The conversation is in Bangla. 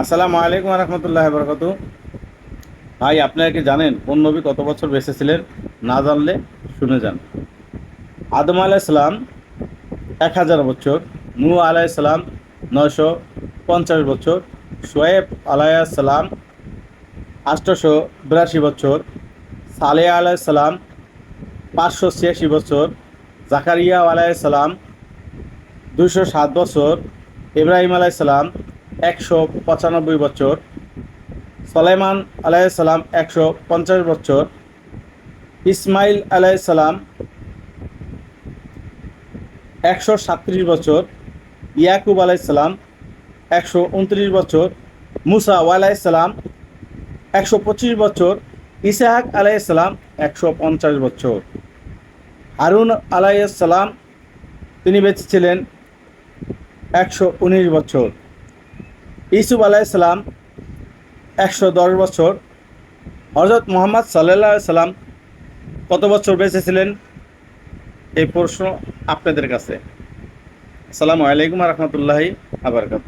আসসালামু আলাইকুম রহমতুল্লাহ বরকত ভাই, আপনারা কি জানেন কোন নবী কত বছর বেঁচে ছিলেন না জানলে শুনে যান। আদম আলাইসালাম এক হাজার বছর নূ আলাইসালাম নয়শো পঞ্চাশ বছর সোয়েব আলাইসালাম আষ্টশো বিরাশি বছর, সালেহ আলাইসালাম পাঁচশো ছিয়াশি বছর, জাকারিয়া আলাইসালাম দুশো সাত বছর, ইব্রাহিম আলাইসালাম একশো পঁচানব্বই বছর সালাইমান আলাইসালাম একশো পঞ্চাশ বছর, ইসমাইল আলাইসালাম একশো সাতত্রিশ বছর, ইয়াকুব আলাইসালাম একশো উনত্রিশ বছর, মুসা আলাইসালাম একশো পঁচিশ বছর, ইসাহাক আলাইসালাম একশো পঞ্চাশ বছর। হারুন আলাইসালাম তিনি বেঁচে ছিলেন একশো উনিশ বছর। ইসুফ আলাইসালাম একশো দশ বছর। হজরত মোহাম্মদ সাল্লাহ সাল্লাম কত বছর বেঁচেছিলেন? এই প্রশ্ন আপনাদের কাছে। আসসালামু আলাইকুম রহমতুল্লাহি আবরকাত